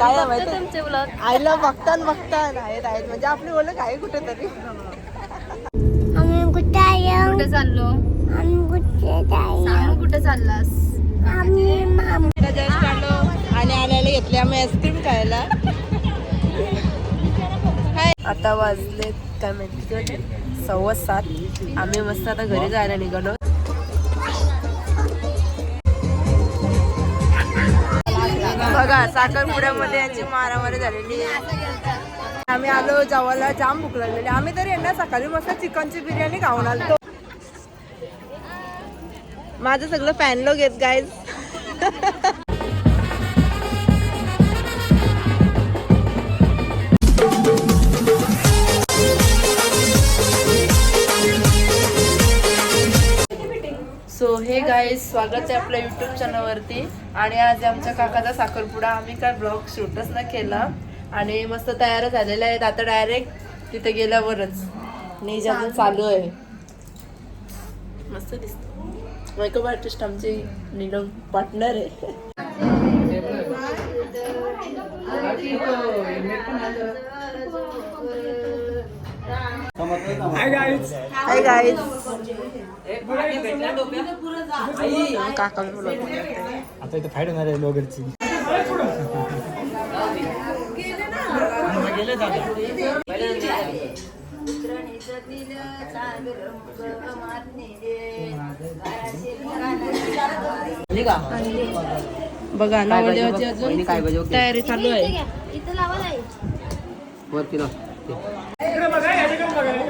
काय आहे माहिती? तुमचे ब्लॉग आईला बघतान बघतान. आहेत आहेत. म्हणजे आपली ओळख आहे कुठेतरी. आम्ही कुठे आहे? कुठे चाललो? आम्ही कुठे सांग कुठे चाललास? आम्ही मामा जस्ट आलो आणि आल्याला घेतले आम्ही आईस्क्रीम खायला. आता वाजले काय माहिती सव्वा सात. आम्ही मस्त आता घरी जायला निघालो. बघा साखरपुड्यामध्ये यांची मारामारी झालेली आहे. आम्ही आलो जेवायला जाम भूक लागलेली. आम्ही तरी यांना सकाळी मस्त चिकनची बिर्याणी खाऊन आलो माझं सगळं फॅन घेत आहेत हे स्वागत आहे आपल्या युट्यूब चॅनलवरती आणि आज आमच्या काकाचा साखरपुडा आम्ही काय ब्लॉग शूटच न केला. आणि मस्त तयार झालेला आहेत. आता डायरेक्ट तिथे गेल्यावरच. नीज अजून चालू आहे. मस्त दिसत मेकअप आर्टिस्ट आमची नीलम पार्टनर आहे. हाय गाईज काका बोलत आता इथं फाईट होणार आहे लोगरची बघा नवरदेवाची अजून. तयारी चालू आहे. इथं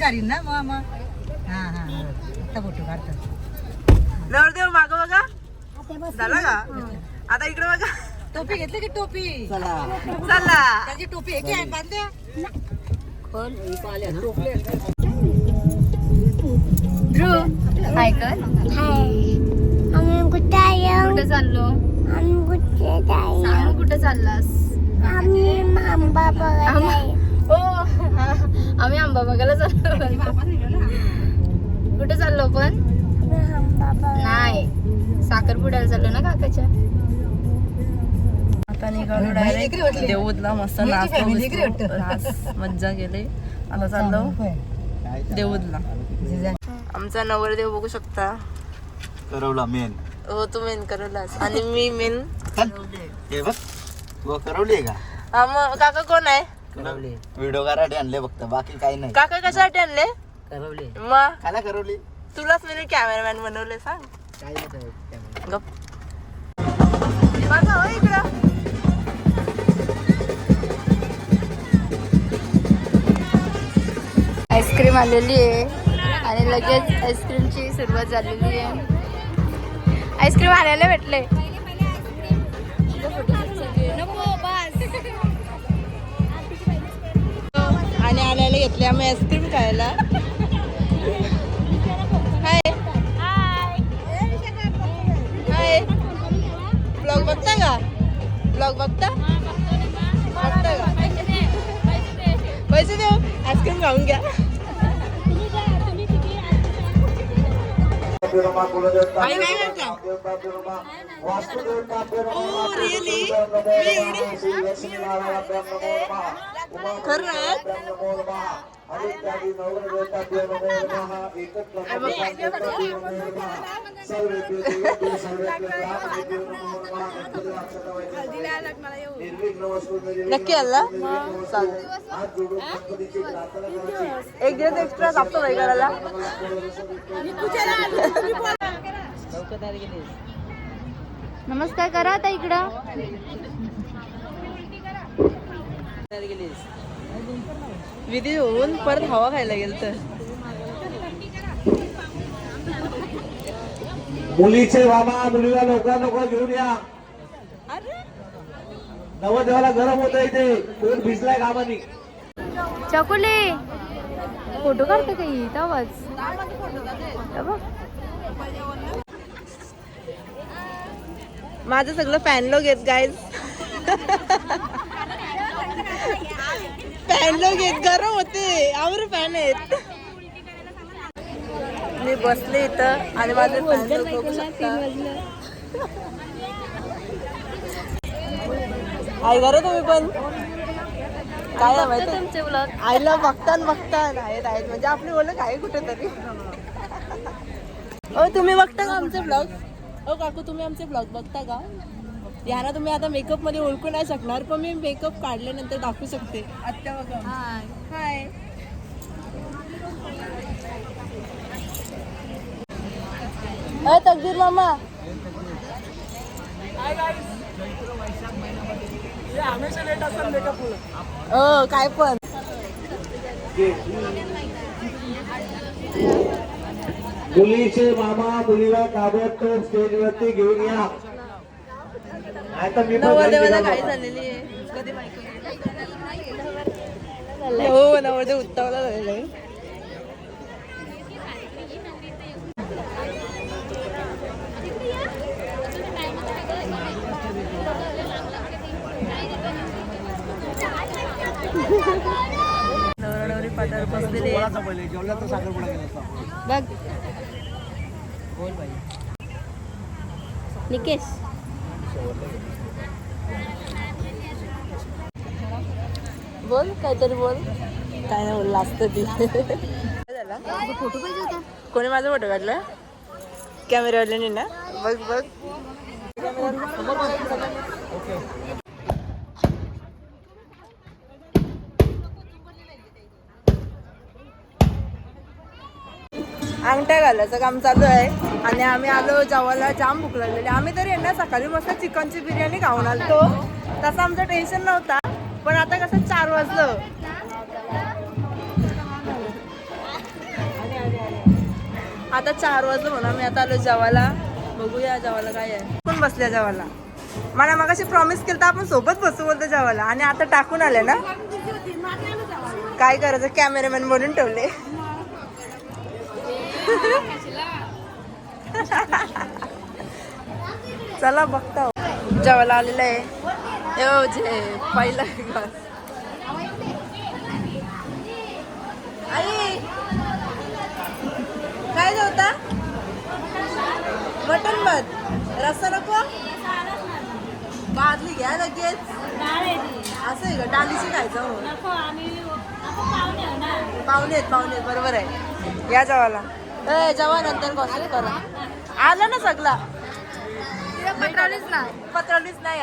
गाडी ना मग मग हा हा हा. आता फोटो काढतात नवरदेव माग बघा. झाला का? आता इकडे बघा. टोपी घेतली की टोपी? चला. त्याची टोपी आहे की आहे बांधल्या ध्रुव हाय कर. हाय आम्ही कुठे आहे कुठे चाललो आम्ही कुठे जाऊ सांग कुठे चाललास? आम्ही मांबा बघायला आम्ही आंबा बघायला चाललो कुठे चाललो पण नाही. साखरपुड्याला चाललो ना काकाच्या? आता निघालो डायरेक्ट देऊदला मस्त रास मज्जा केली. आता चाललो देऊदला आमचा नवरदेव बघू शकता. करवला मेन. हो तू मेन करवलास. आणि मी मेन. करवली का? हा मग काका कोण आहे? करवली. व्हिडिओ कराटे आणले फक्त? बाकी काही नाही. काका कशासाठी आणले? करवली. मग? खायला करवली. तुलाच मी कॅमेरामॅन बनवले सांग. काय गप. हो इकडं. आईस्क्रीम आलेली आहे आणि लगेच आईस्क्रीमची सुरुवात झालेली आहे. आईस्क्रीम आणायला भेटले. आल्याला घेतले आम्ही आईस्क्रीम खायला. हाय हाय ब्लॉग बघता का? ब्लॉग बघता? बघता का? पैसे देऊ? आईस्क्रीम खाऊन घ्या. आई काय करता ओ रिअली मी एवढी खरंच नक्की आला? एक दिवस एक्स्ट्रा कापतो बाई करायला नमस्कार करा आता इकडं. विधी होऊन परत हवा खायला गेल तर मुलीचे मामा मुलीला लवकर लवकर घेऊन या. नवदेवाला गरम होत इथे. कोण भिजलाय कामानी? चकुली! फोटो काढते काही आवाज? माझं सगळं फॅन लोक आहेत गाईज फॅन लोक आहेत गरम होते. आवर फॅन आहेत. मी बसले इथं. आणि माझे फॅन लोक बघू शकता. तुम्ही पण? काय आहे माहिती? तुमचे ब्लॉग आईला बघता न बघता आहेत आहेत. म्हणजे आपली ओळख आहे कुठेतरी. ओ तुम्ही बघता का आमचे ब्लॉग ओ काकू तुम्ही आमचे ब्लॉग बघता का? यांना तुम्ही आता मेकअपमध्ये ओळखू नाही शकणार पण मी मेकअप काढल्यानंतर दाखवू शकते. आत्या बघा. हाय. अ तकदीर मामा. हो काय पण. मुलीचे मामा मुलीला ताबडतोब स्टेजवरती घेऊन या. तर मी पण नवरदेवाला झालेली आहे? कधी माहिती हो नवरदेव उत्तावला झालेला आहे. बघ. निकेश. बोल काहीतरी बोल. काय नाही बोलला असतं ती. झालं फोटो पाहिजे होता कोणी माझा फोटो काढला? कॅमेरावाल्याने ना? बघ बघ. अंगठ्या घालायचं काम चालू आहे. आणि आम्ही आलो जेवायला जाम भूक लागलेली. आम्ही तरी यांना सकाळी मस्त चिकनची बिर्याणी खाऊन आलो तसं आमचं टेन्शन नव्हता. पण आता कसं चार वाजलं. आता चार वाजलं म्हणा मी आता आलो जेवायला बघूया जेवायला काय आहे. कोण बसल्या जेवायला मला मग अशी प्रॉमिस केलं तर आपण सोबत बसू बोलतो जेवायला आणि आता टाकून आले ना? काय करायचं? कॅमेरामॅन म्हणून ठेवले. चला बघता हो. जेवायला आलेलं आहे. जे पहिला ग्लास आई काय जेवता मटन भात रस्सा नको? भातली घ्या लगेच. असं आहे का? डालीची खायचं हो. पाहुणे आहेत पाहुणे आहेत, बरोबर आहे. या जेवायला ए जेवा नंतर कॉन्सर्ट करा. आला ना सगळा. पत्रालीच ना पत्रालीच नाही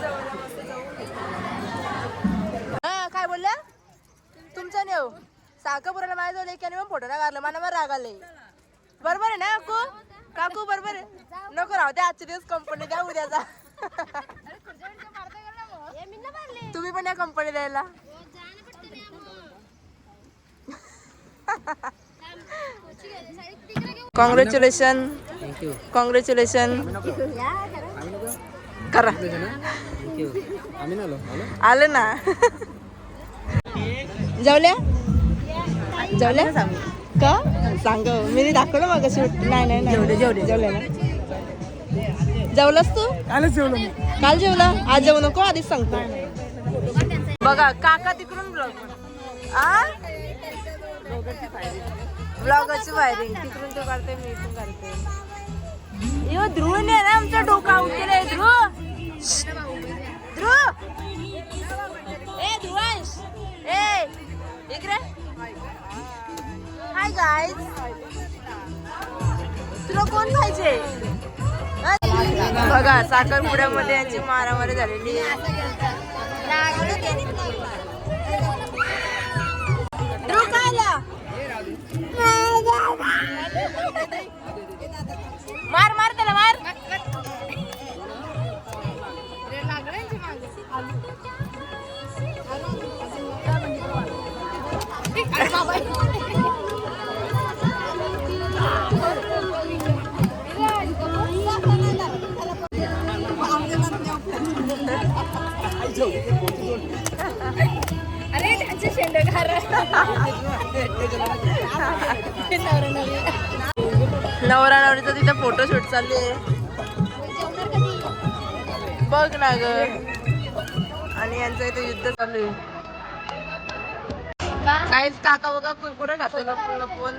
जाऊ. हा, काय बोलल्या? तुमचा नेऊ साखरपुराला माझ्या एकाने मग फोटो नाही काढला मला मग राग आले बरोबर आहे ना काकू? काकू बरोबर आहे. नको राहू द्या आजचे दिवस कंपनी द्या उद्याचा तुम्ही पण या कंपनी द्यायला. कॉंग्रॅच्युलेशन कॉंग्रॅच्युलेशन करा. आलं. ना. जेवल्या जेवल्या का? सांग मी दाखवलं मग नाही नाही जेवले जेवले. जेवले ना. जेवलास तू? काल जेवला? आज जेवू नको आधीच सांगतो. बघा काका तिकडून ब्लॉग आ? ब्लॉगची तिकडून तो काढते मी इथून काढते यो ध्रुव नाही ना आमचा डोका केलाय ध्रुव? ध्रुव? ए ध्रुवांश. ए इकडे. हाय गाईज तुला कोण पाहिजे? बघा साखरपुड्यामध्ये यांची मारामारी झालेली आहे. नवरा नवरीचा तिथे फोटोशूट चालू आहे. बघ ना ग. आणि यांचं इथे युद्ध चालू आहे. काहीच काका बघा कुरकुरे खातो लपून.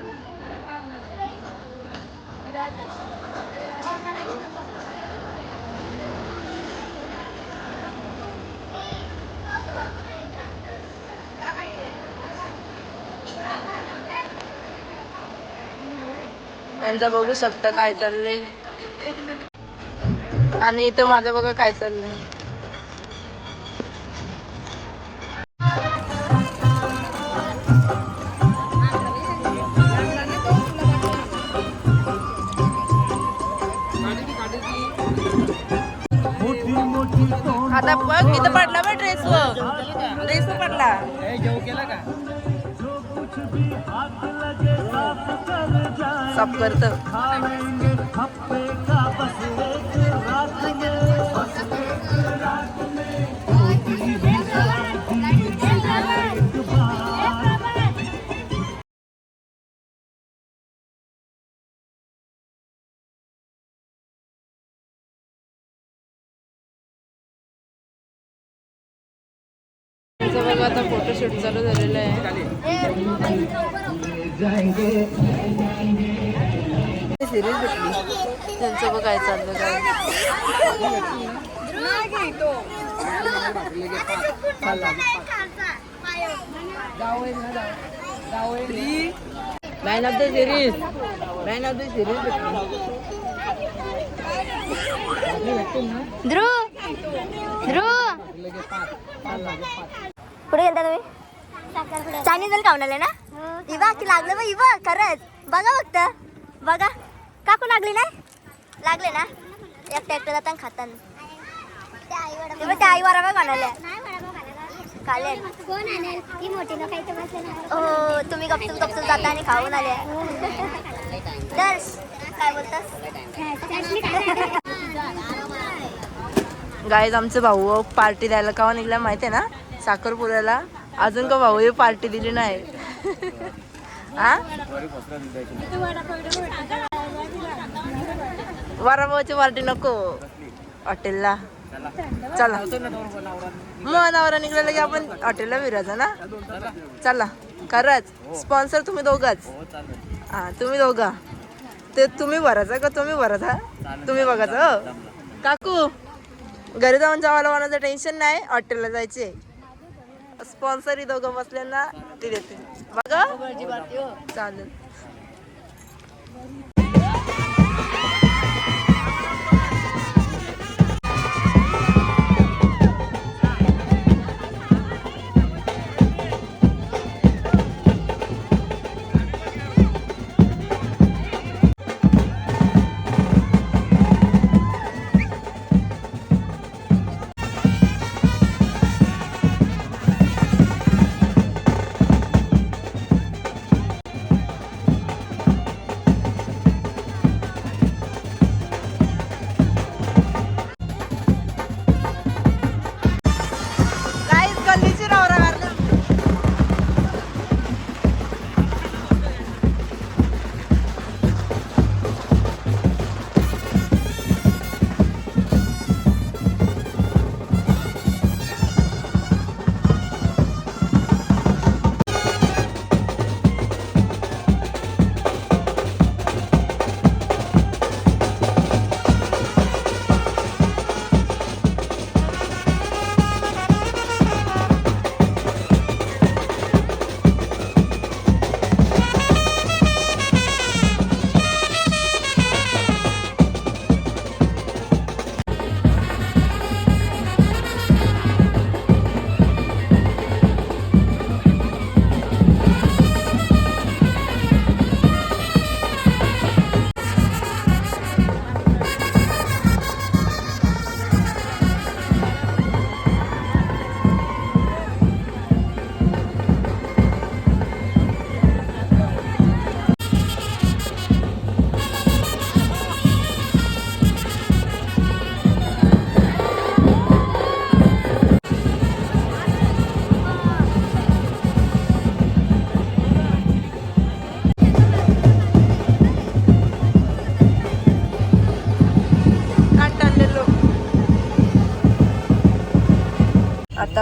यांचं बघू शकता काय चाललंय. आणि इथं माझं बघा काय चाललंय. साफ करत. बघा आता फोटोशूट चालू झालेलं आहे. सिरीज भेटली. त्यांचं बघ काय चाललं काय. Man of the series man of the series Dhruv. Dhruv. कुठे गेलता तुम्ही? चायनीज खाऊन आले ना? इवा की लागलं बा इवा खरंच. बघा फक्त. बघा. काकू लागली नाही लागले ना? एकट्या एकट्या जाताना खाताना. तेव्हा त्या आई वराबा खाले बसले हो तुम्ही गपचूप गपचूप जाता आणि खाऊन आले दर्श काय बोलतास? गाईज आमचे भाऊ पार्टी द्यायला का निघला माहिती आहे ना? साखरपुऱ्याला अजून का भाऊ पार्टी दिली नाही? हा? वराभाऊची पार्टी नको. हॉटेलला. चला. मग नवरा निघलेला की आपण हॉटेलला फिरायचं ना? चला. खरंच. स्पॉन्सर तुम्ही दोघाच. हा तुम्ही दोघा. ते तुम्ही भरायचा का तुम्ही भरायचा तुम्ही बघायचं हो. काकू घरी जाऊन जेवायला बनायचं टेन्शन नाही हॉटेलला जायचे. स्पॉन्सर ही दोघं बसल्यांना ना ती देते. बघा. चालेल.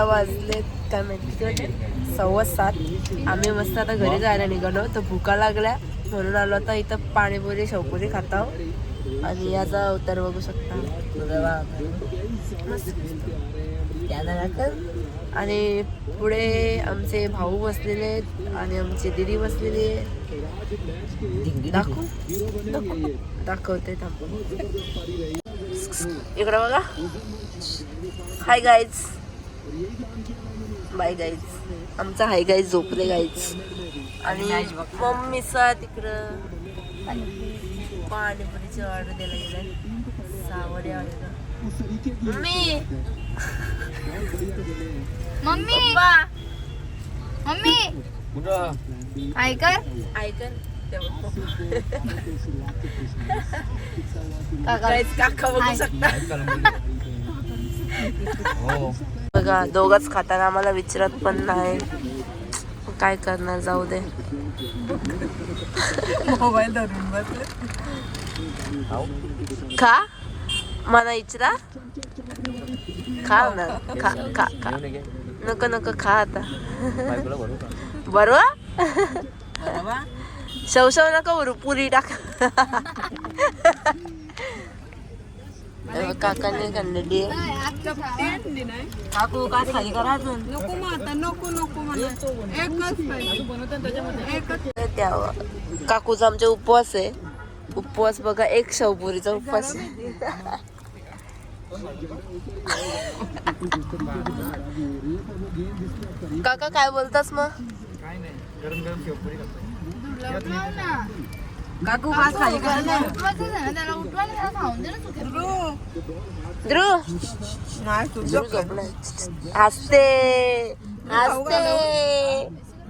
आता वाजलेत काय माहिती सव्वा सात. आम्ही मस्त आता घरी जायला निघालो. तर भुका लागल्या. म्हणून आलो आता इथं पाणीपुरी शेवपुरी खाता. आणि याचा उत्तर बघू शकता. आणि पुढे आमचे भाऊ बसलेले आहेत. आणि आमची दिदी बसलेली आहे. दाखव. दाखव. दाखवते थांब. इकडं बघा. हाय गाईज बाय गाईज आमचा हाय गाईज झोपले गाईज आणि मम्मीचा तिकडं पाणीपुरीची ऑर्डर द्यायला गेलाय. सावडी ऑर्डर मम्मी! मम्मी! मम्मी! ऐकर Guys, काका बघू शकता. बघा दोघच खाताना आम्हाला विचारत पण नाही. काय करणार जाऊ दे. मोबाईल धरून खा. मला इचरा. खा ना. खा खा खा. नको नको खा आता. बरोबर? शव शव नको पुरी टाक. काकाने काढलेली काकू काय खाली करा अजून? द्यावं काकूचा आमचे उपवास आहे. उपवास बघा एक शेवपुरीचा उपवास आहे. काका काय बोलतास मग? काकू काय खाली करा ध्रुव ध्रुव झोपलाय हसते हसते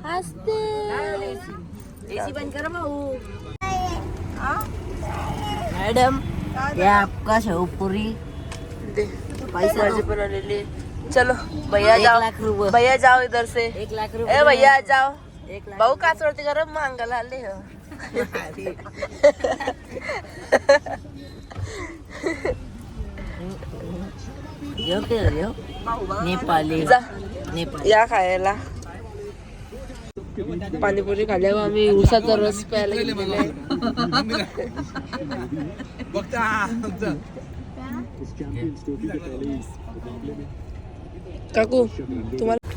हसते एसी बंद करा भाऊ मॅडम या आपका शेवपुरी पण आलेली. चलो भैया जाओ लाख रुपये. भैया जाओ इधर से एक लाख ए भैया जाओ एक लाख भाऊ काच वरती गरम मांगायला आले हो के नेपाली या खायला पाणीपुरी खाल्यावर आम्ही उसाचा रस प्यायला काकू तुम्हाला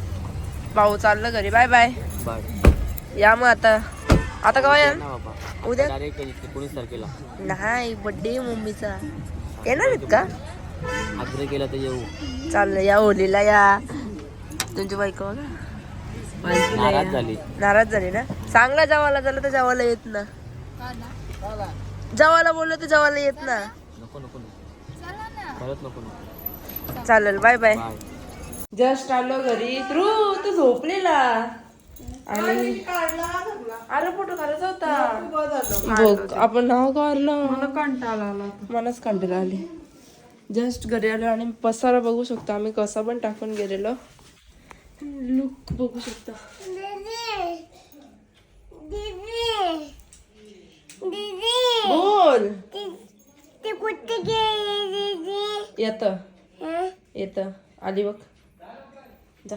भाऊ चाललं घरी बाय बाय या मग आता आता केव्हा या उद्या? तारखेला. नाही बड्डे मम्मीचा. येणार आहेत का? आग्रह केला तर येऊ. चाललं या होलीला या. तुमची बायको या. झाली. नाराज झाली ना? चांगला जेवायला झालं तर जेवायला येत ना. जेवायला बोललं तर जेवायला येत ना. नको नको नको. परत नको नको. चालेल बाय बाय बाय जस्ट आलो घरी. ध्रुव तू झोपलेला. आणि अरे फोटो काढायचा होता. बघ आपण नाव काढलं. मला कंटाळा आला मलाच कंटाळा आली. जस्ट घरी आलो आणि पसारा बघू शकतो आम्ही कसा पण टाकून गेलेलो. लुक बघू शकता. बोल. येत. येत. आली बघ. जा.